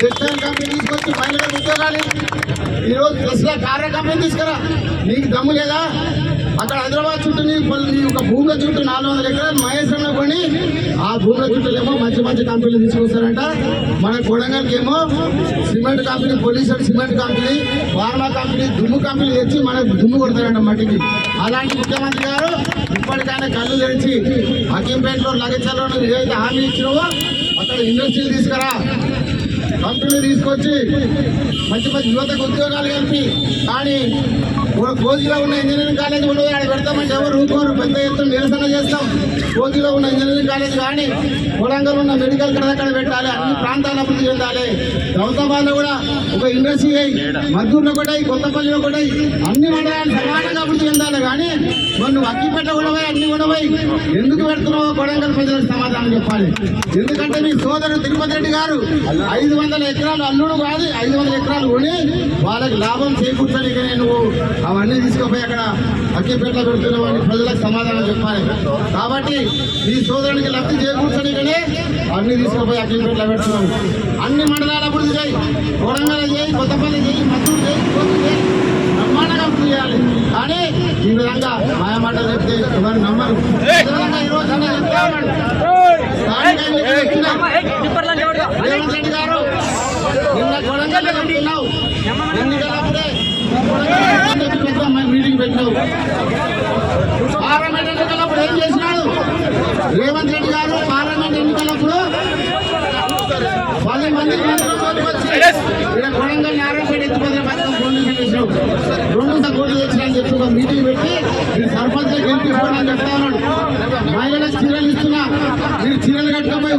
Textile company తీసుకొచ్చి మహిళలకు ఉద్యోగాలు ఈరోజు దసరా కార్ కంపెనీ తీసుకురా. నీకు దమ్ము లేదా? అక్కడ హైదరాబాద్ చుట్టూ నీ నీ ఒక భూముల చుట్టూ నాలుగు వందల ఎకరాలు మహేశ్వరంలో కొని ఆ భూముల చుట్టూలేమో మంచి మంచి కంపెనీలు తీసుకొస్తారంట. మన కొడంగల్కి ఏమో cement company pollution cement company pharma company దుమ్ము కంపెనీ తెచ్చి మనకు దుమ్ము కొడతారంట మట్టికి. అలాంటి ముఖ్యమంత్రి గారు ఇప్పటికైనా కళ్ళు తెరిచి హకీంపేటలో లగచల్లో ఏదైతే హామీ ఇచ్చినావో అక్కడ ఇండస్ట్రీలు తీసుకురా. మంత్రులు తీసుకొచ్చి మంచి మంచి యువతకు ఉద్యోగాలు కలిపి కానీ కోజిలో ఉన్న ఇంజనీరింగ్ కాలేజ్ కూడా ఆడ పెడతామంటే ఎవరు ఊరుకోరు పెద్ద ఎత్తున నిరసన చేస్తాం. కోజిలో ఉన్న ఇంజనీరింగ్ కాలేజ్ కానీ కొడంగల్ ఉన్న మెడికల్ అక్కడ పెట్టాలి అన్ని ప్రాంతాలు అభివృద్ధి చెందాలి. గౌతాబాద్లో కూడా ఒక ఇండస్ట్రీ అయి మద్దూరులో కూడా కొత్తపల్లిలో కూడా అన్ని మండలాలు సమానంగా అభివృద్ధి చెందాలి. కానీ నువ్వు అక్కిపెట్ట కూడా పోయి అన్ని కూడా పోయి ఎందుకు పెడుతున్నావో కొడంగల్ ప్రజలకు సమాధానం చెప్పాలి. ఎందుకంటే మీ సోదరుడు తిరుపతి రెడ్డి గారు ఐదు వందల ఎకరాలు అల్లుడు కాదు ఐదు వందల ఎకరాలు కొని వాళ్ళకి లాభం చేకూర్చడానికి నేను అవన్నీ తీసుకుపోయి అక్కడ అక్కిపేటలో పెడుతున్నావు అని ప్రజలకు సమాధానం చెప్పాలి. కాబట్టి మీ సోదరునికి లబ్ధి చేకూర్చడానికనే అన్ని తీసుకుపోయి అక్కిపేటలో పెడుతున్నాం అన్ని మండలాల అభివృద్ధి చేయి కొడంగల్ చేయి కొత్తపల్లి చేయి మద్దూరు చేయి కోసి చేయి బ్రహ్మాండంగా అభివృద్ధి చేయాలి కానీ ఈ విధంగా మాయ మాటలు చెప్తే ఎవరు నమ్మరు. రేవంత్ రెడ్డి గారు నిన్న కొడంగల్లో చెప్తున్నావు ఎన్నికలప్పుడే కొడంగల్లో పెట్టాం మేము మీటింగ్ పెట్టినావు. పార్లమెంట్ ఎన్నికలప్పుడు ఏం చేసినాడు? రేవంత్ రెడ్డి గారు పార్లమెంట్ ఎన్నికలప్పుడు పది మంది మంత్రులతో వచ్చి చీరలు ఇస్తున్నా. మీరు చీరలు కట్టుకోపోయి